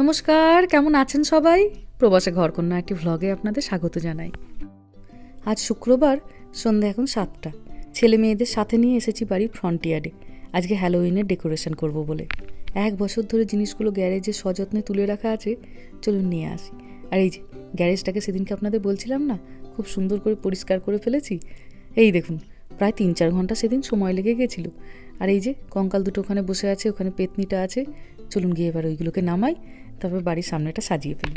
নমস্কার, কেমন আছেন সবাই? প্রবাসে ঘরকন্যা একটি ভ্লগে আপনাদের স্বাগত জানাই। আজ শুক্রবার সন্ধ্যা এখন সাতটা। ছেলে মেয়েদের সাথে নিয়ে এসেছি বাড়ির ফ্রন্টিয়ারে আজকে হ্যালোউইনের ডেকোরেশন করব বলে। এক বছর ধরে জিনিসগুলো গ্যারেজে সযত্নে তুলে রাখা আছে, চলুন নিয়ে আসি। আর এই যে, গ্যারেজটাকে সেদিনকে আপনাদের বলছিলাম না, খুব সুন্দর করে পরিষ্কার করে ফেলেছি? এই দেখুন, প্রায় তিন চার ঘণ্টা সেদিন সময় লেগে গেছিল। আর এই যে, কঙ্কাল দুটো ওখানে বসে আছে, ওখানে পেতনিটা আছে। চলুন গিয়ে এবার ওইগুলোকে নামাই। তারপর বাড়ির সামনেটা সাজিয়ে ফেলি।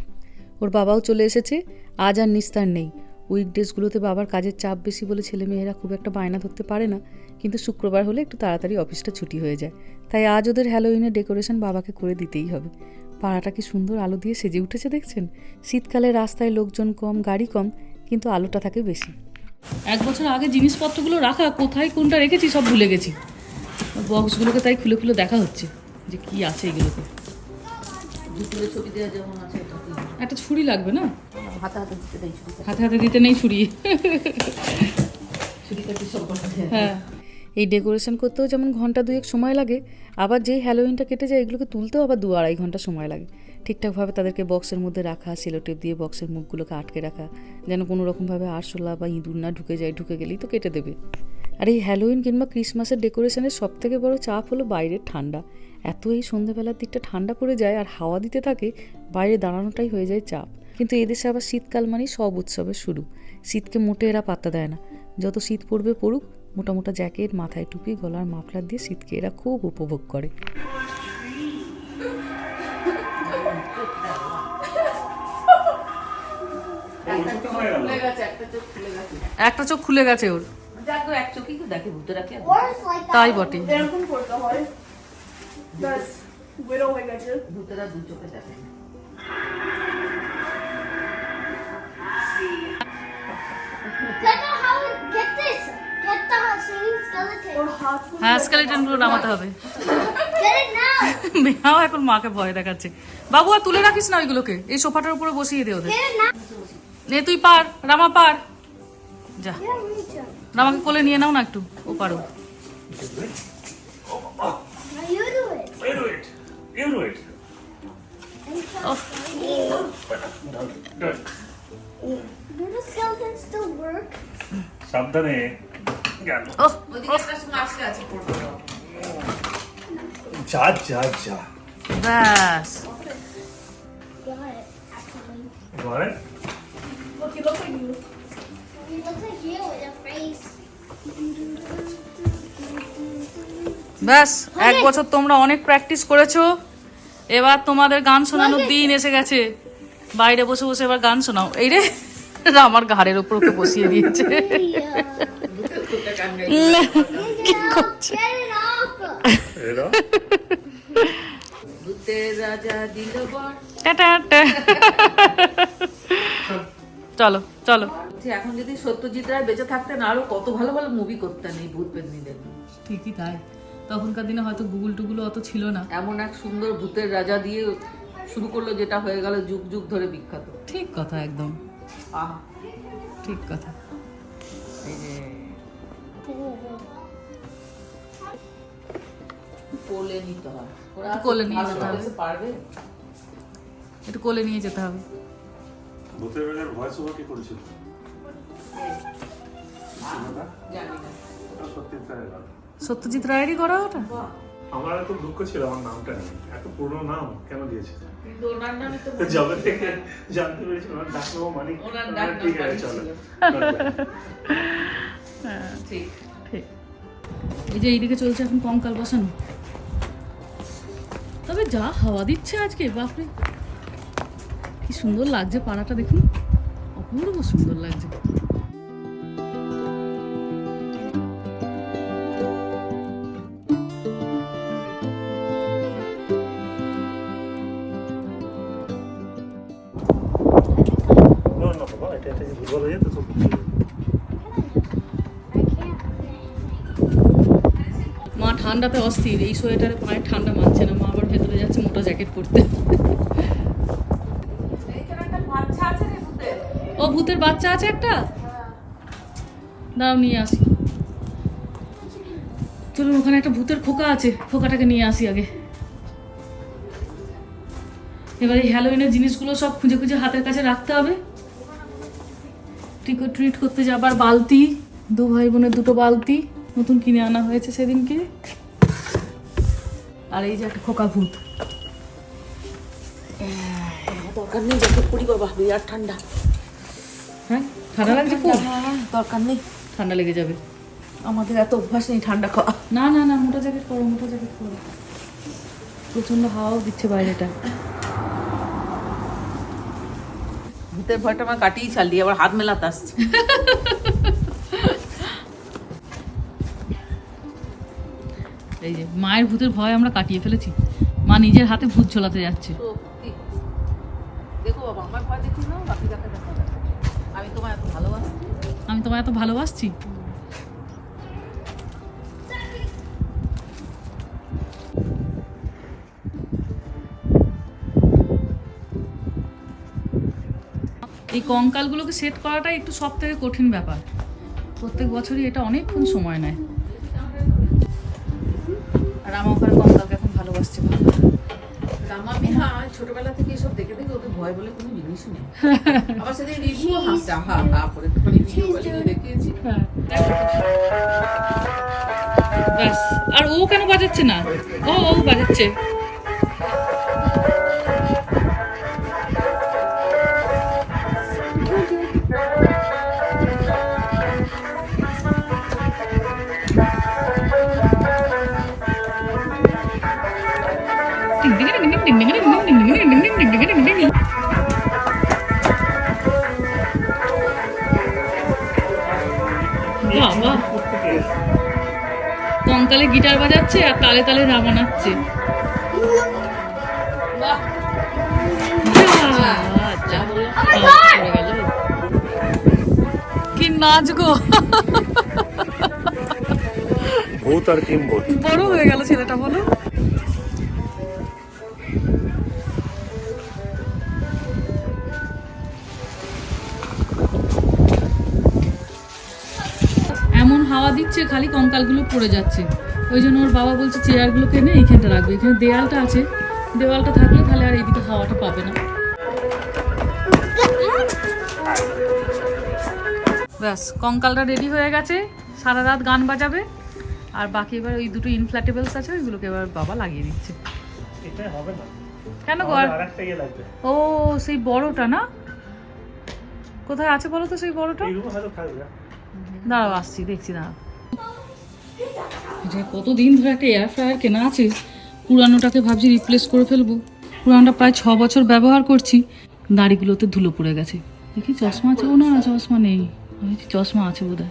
ওর বাবাও চলে এসেছে। আজ আর নিস্তার নেই। উইকডেজগুলোতে বাবার কাজের চাপ বেশি বলে ছেলে মেয়েরা খুব একটা বায়না ধরতে পারে না। কিন্তু শুক্রবার হলে একটু তাড়াতাড়ি অফিসটা ছুটি হয়ে যায়। তাই আজ ওদের হ্যালোউইনের ডেকোরেশন বাবাকে করে দিতেই হবে। পাড়াটা কি সুন্দর আলো দিয়ে সেজে উঠেছে দেখছেন? শীতকালে রাস্তায় লোকজন কম, গাড়ি কম, কিন্তু আলোটা থাকে বেশি। এক বছর আগে জিনিসপত্রগুলো রাখা, কোথায় কোনটা রেখেছি সব ভুলে গেছি। বক্সগুলোকে তাই খুলে খুলে দেখা হচ্ছে যে কি আছে এগুলোতে। একটা ছুরি লাগবে না? হাতে হাতে দিতে দেয় হাতে হাতে দিতে নেই ছুরি। হ্যাঁ। এই ডেকোরেশন করতেও যেমন ঘণ্টা দুয়েক সময় লাগে আবার যেই হ্যালোইনটা কেটে যায় এগুলোকে তুলতেও আবার দু আড়াই ঘণ্টা সময় লাগে। ঠিকঠাকভাবে তাদেরকে বক্সের মধ্যে রাখা সেলোটেপ দিয়ে বক্সের মুখগুলোকে আটকে রাখা যেন কোনো রকমভাবে আরশোলা বা ইঁদুর না ঢুকে যায় ঢুকে গেলেই তো কেটে দেবে। আর এই হ্যালোইন কিংবা ক্রিসমাসের ডেকোরেশনের সব থেকে বড় চাপ হলো বাইরের ঠান্ডা। এত এই সন্ধ্যাবেলার দিকটা ঠান্ডা পড়ে যায় আর হাওয়া দিতে থাকে বাইরে দাঁড়ানোটাই হয়ে যায় চাপ। কিন্তু এদেশে আবার শীতকাল মানেই সব উৎসবের শুরু। শীতকে মোটে এরা পাত্তা দেয় না। যত শীত পড়বে পড়ুক মোটা মোটা জ্যাকেট মাথায় টুপি গলার মাফলার দিয়ে শীতকে এরা খুব উপভোগ করে। একটা চোখ খুলে গেছে একটা চোখ খুলে গেছে ওর তাই বটে। এরকম করতে হয়। ব্যাস বেরো হয়ে গেছে। ভূতেরা দু চোখে দেখে। হ্যাঁ নামাতে হবে। মেয়াও এখন মাকে ভয় দেখাচ্ছে। বাবু আর তুলে রাখিস না ওইগুলোকে? এই সোফাটার উপরে বসিয়ে দে ওদের। নে তুই পার। রামা পার। যা. রামাকে কোলে নিয়ে নাও না একটু ও পারো it. You do it. Oh. Good. Do the skeletons still work? সাবধানে গেল ও ওইদিকে একটা মাসে আছে পড়বে যা যা যা ব্যাস Got it. Actually, এবারে Look, you look like you. you look like you with your face. ব্যাস এক বছর তোমরা অনেক প্র্যাকটিস করেছ। এবার তোমাদের গান শোনানোর দিন এসে গেছে। বাইরে বসে বসে এবার গান শোনাও। এই রে আমার ঘাড়ের ওপর ওকে বসিয়ে দিয়েছে। কি করছে। চলো চলো। এখন যদি সত্যজিৎ রায় বেঁচে থাকতেন আরও কত ভালো ভালো মুভি করতেন এই ভূত পেতনিদের ঠিকই তাই। তখনকার দিনে হয়তো গুগল টুগুলো অত ছিল না। এমন এক সুন্দর ভূতের রাজা দিয়ে শুরু করল যেটা হয়ে গেল যুগ যুগ ধরে বিখ্যাত। ঠিক কথা একদম। আহা। ঠিক কথা। এই যে কোলে নিতে ওরা কোলে নিয়ে যেতে হবে। পারবে। একটু কোলে নিয়ে যেতে হবে। ভূতের বেলার ভয়েস ওভার কি করেছিল? জানি না। সত্যি তাই। সত্যজিৎ রায়েরই করা ওটা? আমার এত দুঃখ ছিল আমার নামটা নেই। এত পুরনো নাম কেন দিয়েছে? কিন্তু ওনার নামে তো তো যবে থেকে জানতে পেরেছি ওনার ডাকনাম মানিক। ঠিক আছে চলো। ঠিক। ঠিক। এই যে এইদিকে চলছে এখন কঙ্কাল বসানো। তবে যা হাওয়া দিচ্ছে আজকে বাপরে। কি সুন্দর লাগছে পাড়াটা দেখুন। অপূর্ব সুন্দর লাগছে। এটা এটা হয়ে যেত মা ঠান্ডাতে অস্থির। এই সোয়েটারে পায়ে ঠান্ডা মানছে না। মা আবার ভেতরে যাচ্ছে মোটা জ্যাকেট পরতে। ও ভূতের বাচ্চা আছে একটা? দাঁড়াও নিয়ে আসি। চলুন ওখানে একটা ভূতের খোকা আছে। খোকাটাকে নিয়ে আসি আগে। এবার এই হ্যালোইনের জিনিসগুলো সব খুঁজে খুঁজে হাতের কাছে রাখতে হবে। ট্রিক ট্রিট করতে যাবার বালতি দু ভাই বোনের দুটো বালতি নতুন কিনে আনা হয়েছে সেদিনকে। আর এই যে একটা খোকা ভূত। দরকার নেই জ্যাকেট পরি বাবা বিরাট ঠান্ডা। হ্যাঁ ঠান্ডা লাগছে খুব? দরকার নেই। ঠান্ডা লেগে যাবে। আমাদের এত অভ্যাস নেই ঠান্ডা খাওয়া। না না না মোটা জ্যাকেট পরো মোটা জ্যাকেট পরো। প্রচণ্ড হাওয়াও দিচ্ছে বাইরেটা। ভূতের ভয়টা আমার কাটিয়ে ছাড়লি আবার হাত মেলাতে আসছে। এই যে মায়ের ভূতের ভয় আমরা কাটিয়ে ফেলেছি। মা নিজের হাতে ভূত ঝোলাতে যাচ্ছে। দেখো বাবা আমার ভয় দেখি না বাকি। আমি তোমায় এত ভালোবাসি। আমি তোমায় এত ভালোবাসছি? এই কঙ্কালগুলোকে সেট করাটাই একটু সব থেকে কঠিন ব্যাপার। প্রত্যেক বছরই এটা অনেকক্ষণ সময় নেয়। আর আমার ওখানে কঙ্কালকে এখন ভালোবাসছে ভালো রামা মিহা ছোটবেলা থেকে এসব দেখে দেখে ওদের ভয় বলে কোনো জিনিস নেই। আবার সেদিন রিভিউ হাসছে হা হা করে একটুখানি ভিডিও বলে দেখিয়েছি। হ্যাঁ। ব্যাস। আর ও কেন বাজাচ্ছে না? ও ও বাজাচ্ছে। কঙ্কালে গিটার বাজাচ্ছে আর তালে তালে রা বানাচ্ছে যা, বাবা, পড়ে গেল। কি নাচ গো! ভূত আর কিম্বত। বড় হয়ে গেল ছেলেটা বলো। হাওয়া দিচ্ছে খালি কঙ্কালগুলো পড়ে যাচ্ছে। ওই জন্য ওর বাবা বলছে চেয়ারগুলোকে এনে এইখানটা রাখবে। এখানে দেয়ালটা আছে। দেওয়ালটা থাকলে তাহলে আর এইদিকে হাওয়াটা পাবে না। ব্যাস কঙ্কালটা রেডি হয়ে গেছে। সারা রাত গান বাজাবে। আর বাকি এবার ওই দুটো ইনফ্ল্যাটেবলস আছে ওইগুলোকে এবার বাবা লাগিয়ে দিচ্ছে। এটাই হবে কেন গো আর ইয়ে ও সেই বড়টা না? কোথায় আছে বলো তো সেই বড়টা? দাঁড়াও আসছি দেখছি দাঁড়াও। এটা কতদিন ধরে একটা এয়ার ফ্রায়ার কেনা আছে পুরানোটাকে ভাবছি রিপ্লেস করে ফেলব। পুরানোটা প্রায় ছ বছর ব্যবহার করছি দাড়িগুলোতে ধুলো পড়ে গেছে। দেখি চশমা আছে ও না চশমা নেই। চশমা আছে বোধ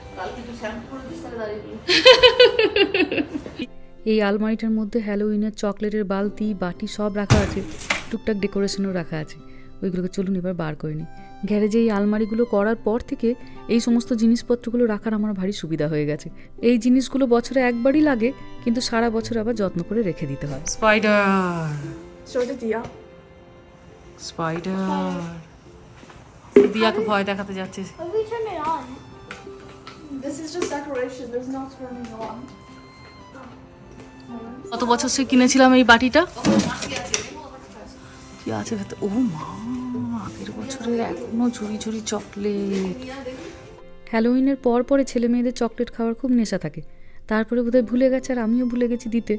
এই আলমারিটার মধ্যে হ্যালোউইনের চকলেটের বালতি বাটি সব রাখা আছে। টুকটাক ডেকোরেশনও রাখা আছে। ওইগুলোকে চলুন এবার বার করে নিই। গ্যারেজে এই আলমারিগুলো করার পর থেকে এই সমস্ত জিনিসপত্রগুলো রাখার আমার ভারী সুবিধা হয়ে গেছে। এই জিনিসগুলো বছরে একবারই লাগে কিন্তু সারা বছর আবার যত্ন করে রেখে দিতে হয়। স্পাইডার। স্পাইডার। দিয়াকে ভয় দেখাতে যাচ্ছে. কত বছর সে কিনেছিলাম এই বাটিটা? কি আছে ভেতর? ও মা আগের বছরে এখনও ঝুড়ি ঝুড়ি চকলেট। হ্যালোউইনের পর পরে ছেলে মেয়েদের চকলেট খাওয়ার খুব নেশা থাকে। তারপরে বোধহয় ভুলে গেছে আর আমিও ভুলে গেছি দিতে।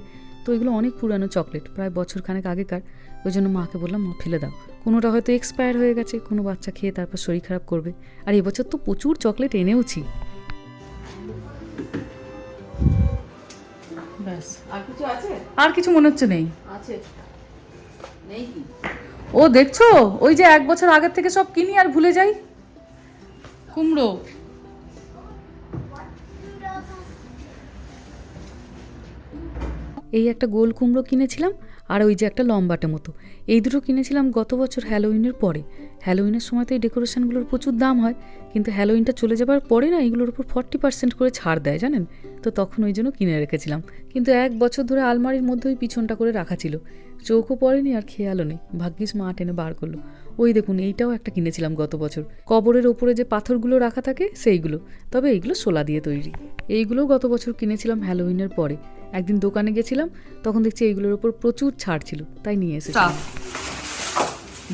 তো এগুলো অনেক পুরানো চকলেট প্রায় বছর খানেক আগেকার। ওই জন্য মাকে বললাম মা ফেলে দাও। কোনোটা হয়তো এক্সপায়ার হয়ে গেছে কোনো বাচ্চা খেয়ে তারপর শরীর খারাপ করবে। আর এবছর তো প্রচুর চকলেট এনেওছি। ব্যাস। আর কিছু আছে? আর কিছু মনে হচ্ছে নেই। আছে। ও দেখছ? ওই যে এক বছর আগের থেকে সব কিনি আর ভুলে যাই? কুমড়ো। এই একটা গোল কুমড়ো কিনেছিলাম আর ওই যে একটা লম্বাটে মতো। এই দুটো কিনেছিলাম গত বছর হ্যালোউইনের পরে। হ্যালোউইনের সময় তো এই ডেকোরেশনগুলোর প্রচুর দাম হয়, কিন্তু হ্যালোইনটা চলে যাবার পরে না এগুলোর উপর ফর্টি পার্সেন্ট করে ছাড় দেয়, জানেন? তো তখন ওই জন্য কিনে রেখেছিলাম। কিন্তু এক বছর ধরে আলমারির মধ্যে ওই পিছনটা করে রাখা ছিল। চোখও পড়েনি আর খেয়ালও নেই। ভাগ্যিস মা টেনে বার করল। ওই দেখুন, এইটাও একটা কিনেছিলাম গত বছর। কবরের ওপরে যে পাথরগুলো রাখা থাকে, সেইগুলো। তবে এইগুলো সোলা দিয়ে তৈরি। এইগুলোও গত বছর কিনেছিলাম হ্যালোউইনের পরে। একদিন দোকানে গেছিলাম তখন দেখছি এইগুলোর ওপর প্রচুর ছাড় ছিল তাই নিয়ে এসেছি।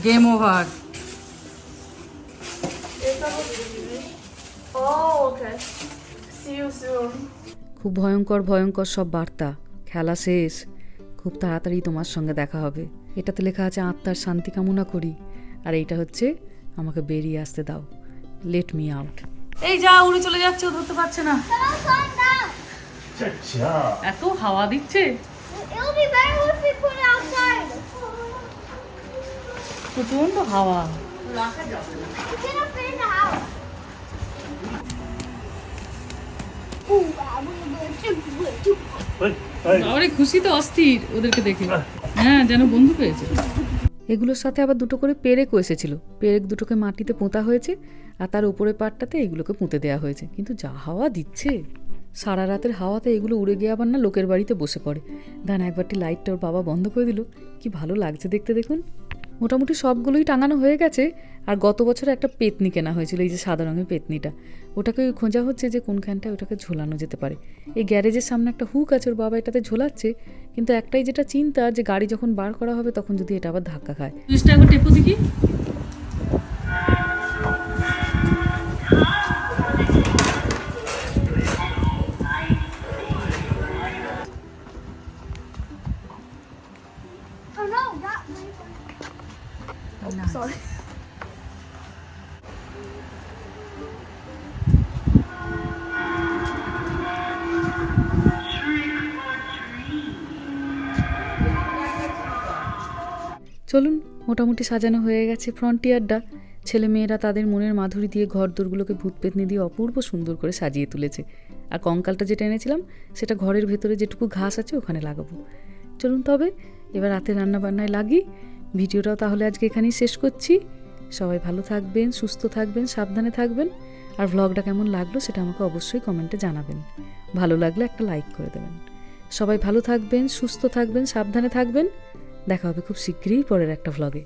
Game over Oh. খুব ভয়ঙ্কর ভয়ঙ্কর সব বার্তা। খেলা শেষ। খুব তাড়াতাড়ি তোমার সঙ্গে দেখা হবে। এটাতে লেখা আছে আত্মার শান্তি কামনা করি। আর এইটা হচ্ছে আমাকে বেরিয়ে আসতে দাও। লেট মি আউট এই যা উড়ে চলে যাচ্ছে ও ধরতে পারছে না. এত হাওয়া দিচ্ছে? It'll be better if we put it outside. প্রচণ্ড হাওয়া. আরে খুশি তো অস্থির ওদেরকে দেখে। হ্যাঁ যেন বন্ধু পেয়েছে। এগুলোর সাথে আবার দুটো করে পেরেকও এসেছিল। পেরেক দুটোকে মাটিতে পোঁতা হয়েছে আর তার উপরে পাটটাতে এগুলোকে পুঁতে দেওয়া হয়েছে। কিন্তু যা হাওয়া দিচ্ছে। সারা রাতের হাওয়াতে এগুলো উড়ে গিয়ে আবার না লোকের বাড়িতে বসে পড়ে। ধান একবারটি লাইটটা ওর বাবা বন্ধ করে দিল। কি ভালো লাগছে দেখতে দেখুন। মোটামুটি সবগুলোই টাঙানো হয়ে গেছে, আর গত বছর একটা পেতনি কেনা হয়েছিল, এই যে সাদা রঙের পেতনিটা। ওটাকে খোঁজা হচ্ছে যে কোনখানটায় ওটাকে ঝোলানো যেতে পারে। এই গ্যারেজের সামনে একটা হুক আছে, ওর বাবা এটাতে ঝোলাচ্ছে। কিন্তু একটাই যেটা চিন্তা, যে গাড়ি যখন বার করা হবে, তখন যদি এটা আবার ধাক্কা খায়। টেপো দেখি। চলুন, মোটামুটি সাজানো হয়ে গেছে ফ্রন্টিয়ারটা। ছেলে মেয়েরা তাদের মনের মাধুরী দিয়ে ঘর দোরগুলোকে ভূত পেতনি দিয়ে অপূর্ব সুন্দর করে সাজিয়ে তুলেছে। আর কঙ্কালটা যেটা এনেছিলাম, সেটা ঘরের ভেতরে যেটুকু ঘাস আছে ওখানে লাগাবো। চলুন তবে, এবার রাতে রান্না বান্নায় লাগি। ভিডিওটাও তাহলে আজকে এখানেই শেষ করছি। সবাই ভালো থাকবেন, সুস্থ থাকবেন, সাবধানে থাকবেন। আর ভ্লগটা কেমন লাগল সেটা আমাকে অবশ্যই কমেন্টে জানাবেন। ভালো লাগলে একটা লাইক করে দেবেন। সবাই ভালো থাকবেন, সুস্থ থাকবেন, সাবধানে থাকবেন। দেখা হবে খুব শীঘ্রই পরের একটা ভ্লগে